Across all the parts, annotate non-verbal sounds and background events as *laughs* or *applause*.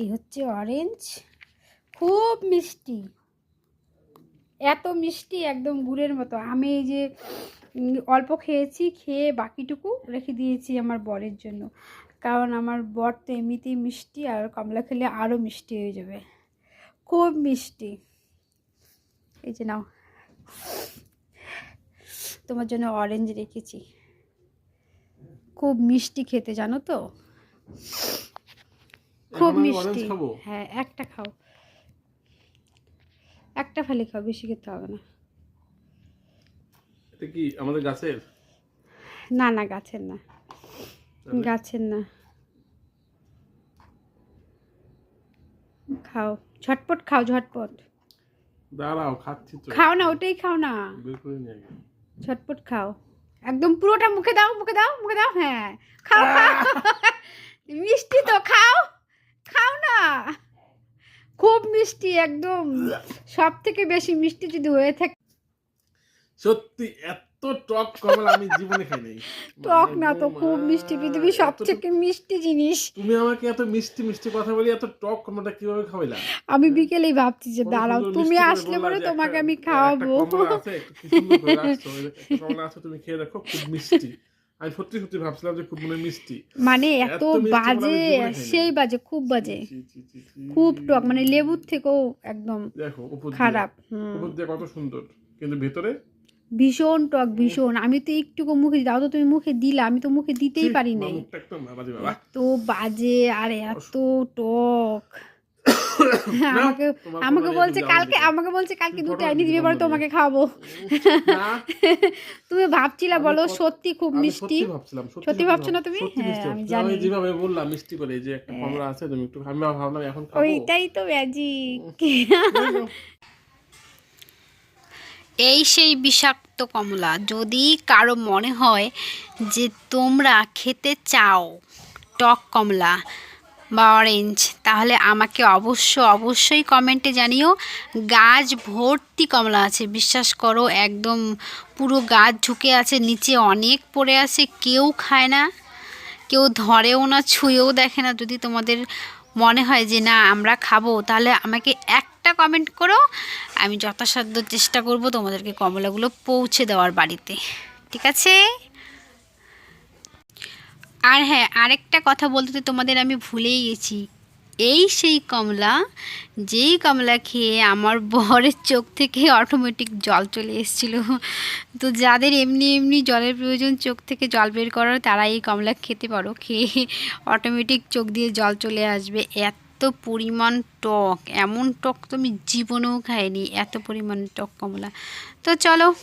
এই হচ্ছে অরেঞ্জ খুব মিষ্টি। এত মিষ্টি, একদম গুড়ের মতো। আমি এই যে অল্প খেয়েছি, খেয়ে বাকিটুকু রেখে দিয়েছি আমার বরের জন্য। কারণ আমার বর তো এমনিতেই মিষ্টি, আর কমলা খেলে আরও মিষ্টি হয়ে যাবে। খুব মিষ্টি। এই যে নাও। তোমার জন্য অরেঞ্জ রেখেছি। খুব মিষ্টি খেতে, জানো তো? খুব মিষ্টি। হ্যাঁ একটা খাও। একটা ফালি খাও বেশি খেতে হবে না। এটা কি আমাদের গাছের? না না গাছের না। গাছের না। খাও ঝটপট খাও ঝটপট। দাঁড়াও খাচ্ছি তো। খাও না ওটাই খাও না। ঝটপট খাও। একদম পুরোটা মুখে দাও মুখে দাও মুখে দাও হ্যাঁ। খাও খাও। মিষ্টি তো খাও। খাও না। খুব মিষ্টি একদম। সব থেকে বেশি মিষ্টি যদি হয়ে থাকে। সত্যি এত টক কমলা আমি জীবনে খাই নাই। টক না তো খুব মিষ্টি পৃথিবীর সব থেকে মিষ্টি জিনিস। তুমি আমাকে এত মিষ্টি মিষ্টি কথা বলি এত টক কমলাটা কীভাবে খাওয়াইলা? আমি বিকেলেই ভাবছি যে দাঁড়াও তুমি আসলে পরে তোমাকে আমি খাওয়াবো। কমলা আছে তুমি খেয়ে দেখো খুব মিষ্টি। আমি সত্যি সত্যি ভাবছিলাম যে খুব মনে মিষ্টি। মানে এত বাজে সেই বাজে খুব বাজে। খুব টক মানে লেবুর থেকেও একদম দেখো খারাপ উপর দিয়ে কত সুন্দর। কিন্তু ভেতরে? ভীষণ টক ভীষণ। আমি তো একটুকু মুখে দাও তো তুমি মুখে দিলা আমি তো মুখে দিতেই পারি নাই এত বাজে আর এত টক। আমাকে আমাকে বলছে কালকে আমাকে বলছে কালকে দুটো এনে দিবে তোমাকে খাব *laughs* তুমি ভাবছিলা বলো সত্যি খুব মিষ্টি? সত্যি ভাবছ না তুমি? হ্যাঁ, আমি জানি। যেভাবে বললাম মিষ্টি করে যে একটা কমলা আছে তুমি একটু আমি ভাবলাম এখন খাব। ওইটাই তো ম্যাজিক *laughs* এই সেই বিষাক্ত কমলা যদি কারও মনে হয় যে তোমরা খেতে চাও টক কমলা বা অরেঞ্জ তাহলে আমাকে অবশ্য, অবশ্যই কমেন্টে জানিও, গাছ ভর্তি কমলা আছে। বিশ্বাস করো, একদম পুরো গাছ ঝুঁকে আছে, নিচে অনেক পড়ে আছে, কেউ খায় না, কেউ ধরেও না, ছুঁয়েও দেখে না। যদি তোমাদের মনে হয় যে না, আমরা খাব, তাহলে আমাকে একটা কমেন্ট করো, আমি যথাসাধ্য চেষ্টা করব তোমাদেরকে কমলাগুলো পৌঁছে দেওয়ার বাড়িতে। ঠিক আছে? আর হ্যাঁ আরেকটা কথা বলতে তোমাদের আমি ভুলেই গেছি। এই সেই কমলা, যেই কমলা খেয়ে আমার বরের চোখ থেকে অটোমেটিক জল চলে এসেছিল। তো যাদের এমনি এমনি জলের প্রয়োজন চোখ থেকে জল বের করার, তারা এই কমলা খেতে পারো। খেয়ে অটোমেটিক চোখ দিয়ে জল চলে আসবে। এত পরিমাণ টক, এমন টক তো আমি জীবনেও খাইনি, এত পরিমাণ টক কমলা। তো চলো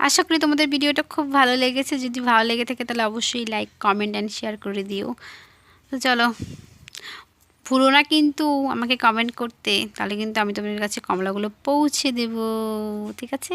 আশা করি তোমাদের ভিডিওটা খুব ভালো লেগেছে। যদি ভালো লেগে থাকে তাহলে অবশ্যই লাইক কমেন্ট অ্যান্ড শেয়ার করে দিও। তো চলো, ভুলো না কিন্তু আমাকে কমেন্ট করতে। তাহলে কিন্তু আমি তোমাদের কাছে কমলাগুলো পৌঁছে দেব। ঠিক আছে?